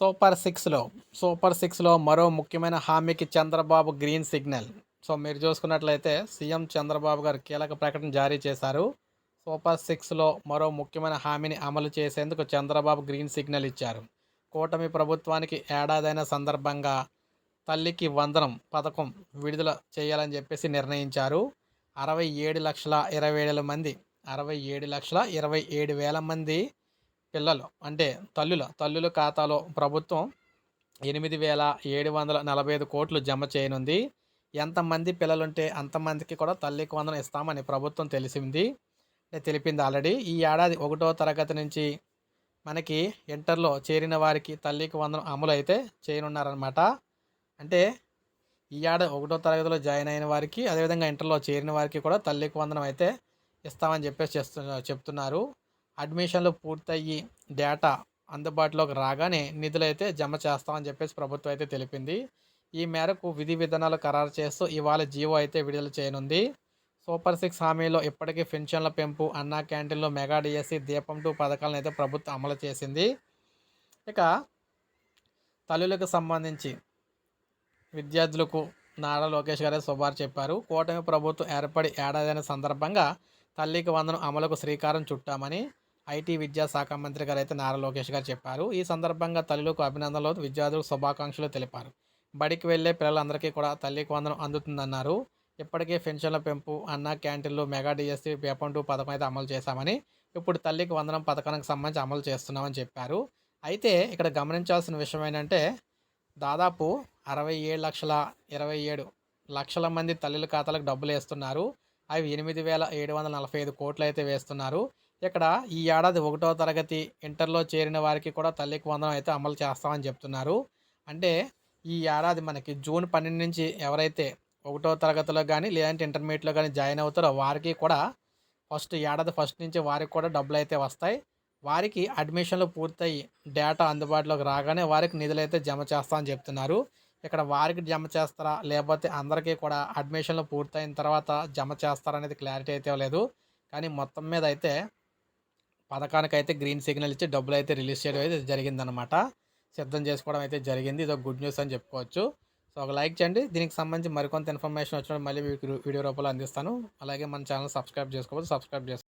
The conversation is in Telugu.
సూపర్ సిక్స్లో సూపర్ సిక్స్లో మరో ముఖ్యమైన హామీకి చంద్రబాబు గ్రీన్ సిగ్నల్. సో మీరు చూసుకున్నట్లయితే సీఎం చంద్రబాబు గారు కీలక ప్రకటన జారీ చేశారు. సూపర్ సిక్స్లో మరో ముఖ్యమైన హామీని అమలు చేసేందుకు చంద్రబాబు గ్రీన్ సిగ్నల్ ఇచ్చారు. కూటమి ప్రభుత్వానికి ఏడాదైన సందర్భంగా తల్లికి వందనం పథకం విడుదల చేయాలని చెప్పేసి నిర్ణయించారు. అరవై ఏడు లక్షల ఇరవై ఏడు మంది అరవై ఏడు లక్షల ఇరవై ఏడు వేల మంది పిల్లలు అంటే తల్లుల తల్లుల ఖాతాలో ప్రభుత్వం ఎనిమిది వేల ఏడు వందల నలభై ఐదు కోట్లు జమ చేయనుంది. ఎంతమంది పిల్లలుంటే అంతమందికి కూడా తల్లికి వందనం ఇస్తామని ప్రభుత్వం తెలిసింది. తెలిపింది ఆల్రెడీ. ఈ ఏడాది ఒకటో తరగతి నుంచి మనకి ఇంటర్లో చేరిన వారికి తల్లికి వందనం అమలు అయితే చేయనున్నారనమాట అంటే ఈ ఏడాది ఒకటో తరగతిలో జాయిన్ అయిన వారికి అదేవిధంగా ఇంటర్లో చేరిన వారికి కూడా తల్లికి వందనం అయితే ఇస్తామని చెప్పేసి చేస్తు చెప్తున్నారు. అడ్మిషన్లు పూర్తయ్యి డేటా అందుబాటులోకి రాగానే నిధులు అయితే జమ చేస్తామని చెప్పేసి ప్రభుత్వం అయితే తెలిపింది. ఈ మేరకు విధి విధానాలు ఖరారు చేస్తూ ఇవాళ జీవో అయితే విడుదల చేయనుంది. సూపర్ సిక్స్ హామీలో ఇప్పటికీ పెన్షన్ల పెంపు అన్నా క్యాంటీన్లో మెగా డిఎస్సి దీపం టూ పథకాలను అయితే ప్రభుత్వం అమలు చేసింది. ఇక తల్లులకు సంబంధించి విద్యార్థులకు నారా లోకేష్ గారే శుభారు చెప్పారు. కూటమి ప్రభుత్వం ఏర్పడి ఏడాదైన సందర్భంగా తల్లికి వందనం అమలుకు శ్రీకారం చుట్టామని ఐటీ విద్యాశాఖ మంత్రి గారు అయితే నారా లోకేష్ గారు చెప్పారు. ఈ సందర్భంగా తల్లులకు అభినందనలు విద్యార్థులకు శుభాకాంక్షలు తెలిపారు. బడికి వెళ్ళే పిల్లలందరికీ కూడా తల్లికి వందనం అందుతుందన్నారు. ఇప్పటికే పెన్షన్ల పెంపు అన్న క్యాంటీన్లు మెగా డిఎస్సీ పేపర్ టూ పథకం అయితే అమలు చేశామని ఇప్పుడు తల్లికి వందనం పథకానికి సంబంధించి అమలు చేస్తున్నామని చెప్పారు. అయితే ఇక్కడ గమనించాల్సిన విషయం ఏంటంటే దాదాపు అరవై ఏడు లక్షల ఇరవై ఏడు లక్షల మంది తల్లుల ఖాతాలకు డబ్బులు వేస్తున్నారు. అవి ఎనిమిది వేల ఏడు వందల నలభై ఐదు కోట్లు అయితే వేస్తున్నారు. ఇక్కడ ఈ ఏడాది ఒకటో తరగతి ఇంటర్లో చేరిన వారికి కూడా తల్లికి వందనం అయితే అమలు చేస్తామని చెప్తున్నారు. అంటే ఈ ఏడాది మనకి జూన్ పన్నెండు నుంచి ఎవరైతే ఒకటో తరగతిలో కానీ లేదంటే ఇంటర్మీడియట్లో కానీ జాయిన్ అవుతారో వారికి కూడా ఫస్ట్ ఏడాది ఫస్ట్ నుంచి వారికి కూడా డబ్బులు అయితే వస్తాయి. వారికి అడ్మిషన్లు పూర్తయి డేటా అందుబాటులోకి రాగానే వారికి నిధులు అయితే జమ చేస్తామని చెప్తున్నారు. ఇక్కడ వారికి జమ చేస్తారా లేకపోతే అందరికీ కూడా అడ్మిషన్లు పూర్తయిన తర్వాత జమ చేస్తారా అనేది క్లారిటీ అయితే లేదు. కానీ మొత్తం మీద అయితే పథకానికి అయితే గ్రీన్ సిగ్నల్ ఇచ్చి డబ్బులు అయితే రిలీజ్ చేయడం అయితే జరిగిందనమాట సిద్ధం చేసుకోవడం అయితే జరిగింది. ఇది ఒక గుడ్ న్యూస్ అని చెప్పుకోవచ్చు. సో ఒక లైక్ చేయండి. దీనికి సంబంధించి మరికొంత ఇన్ఫర్మేషన్ వచ్చినప్పుడు మళ్ళీ వీడియో రూపంలో అందిస్తాను. అలాగే మన ఛానల్ సబ్స్క్రైబ్ చేసుకోవచ్చు సబ్స్క్రైబ్ చేసుకోండి